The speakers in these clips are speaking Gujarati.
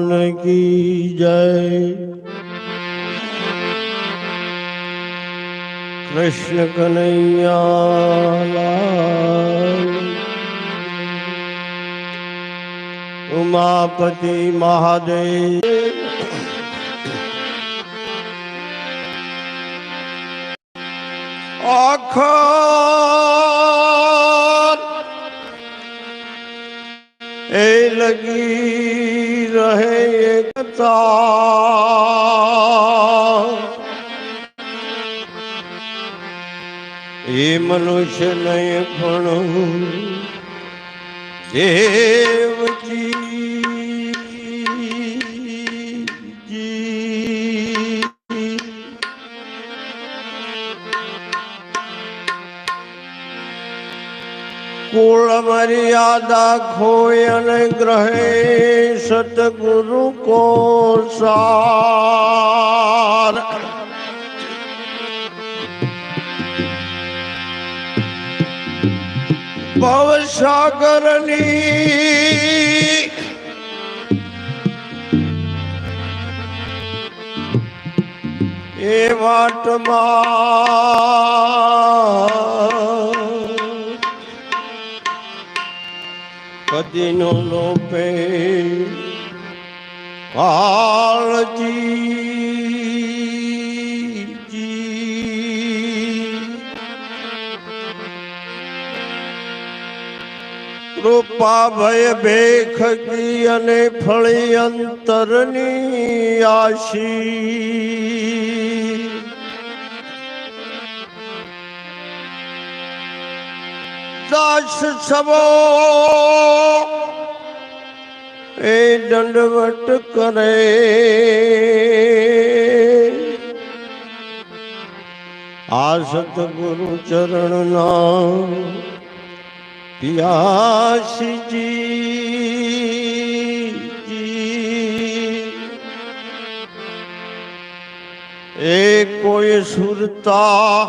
ભગવાન કી જય કૃષ્ણ કનૈયા ઉમાપતિ મહાદેવ આખર એ લગી રહે એકતા એ મનુષ્ય નહીં પણ દેવજી કુળ મર્યાદા ખોય અને ગ્રહે સતગુરુ કો સાર. ભવસાગરની એ વાટમાં કદીનો લોપે કાળજી. કૃપા ભય ભેખકી અને ફળી અંતરની આશી. દાસ એ દંડવટ કરે. આ સતગુરુ ચરણના પિયાસીજી. એ કોઈ સુરતા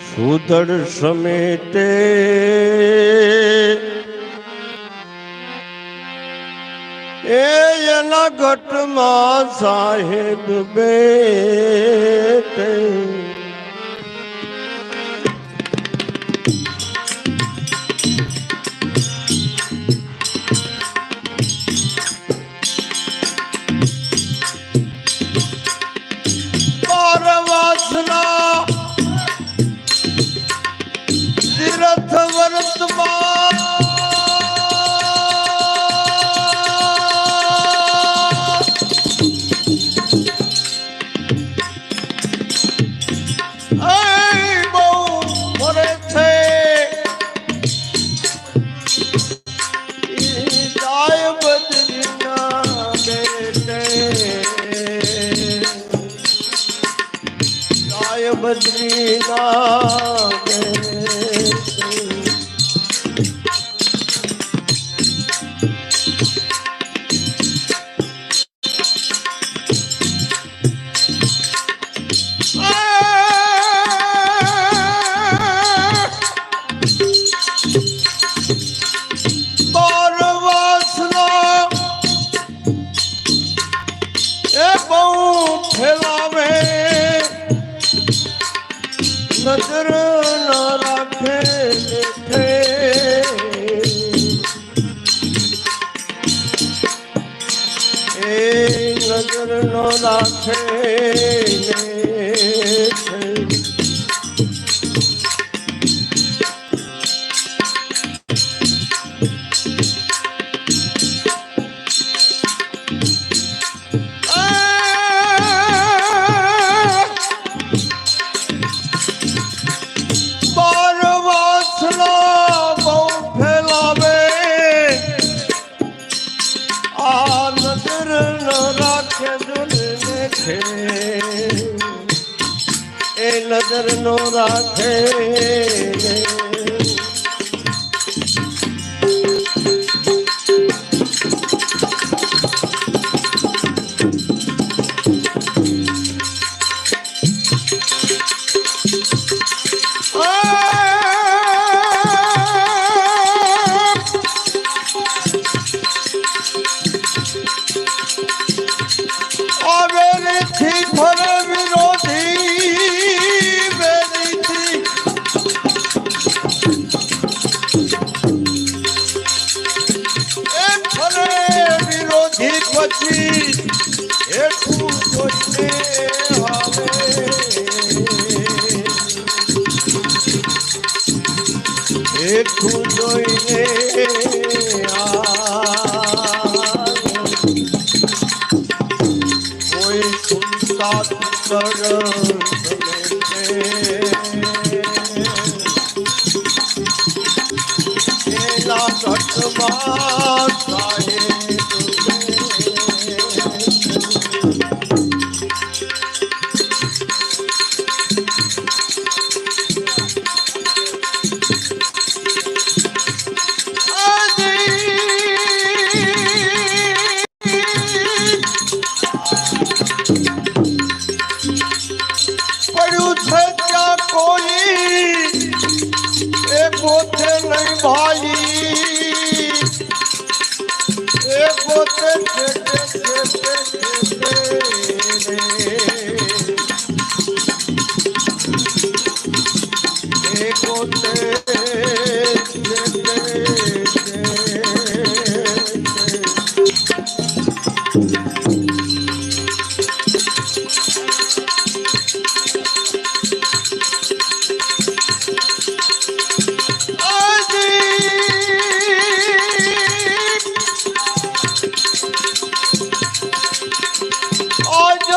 સુધડ સમેટે. એ એના ઘટમાં સાહેબ બેટે. પરવાસના તીરથ વર્તમાન ગાય রাখে রাখে Thank you. একটু জয়ে ওই সুন্দর হতে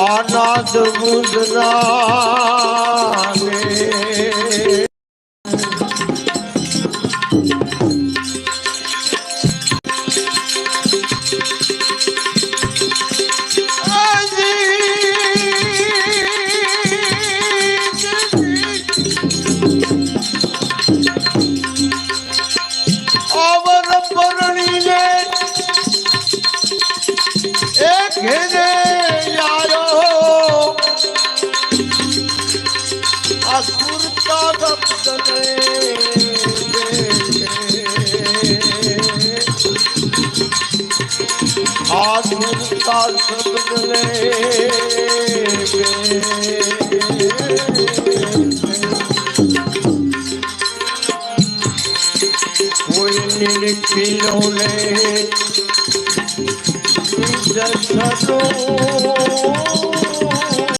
અનાદ બુધનાને અવર સુરતા ભક્તને આ સુરતા શબ્દને કોઈ નિરખીલો લે દસરો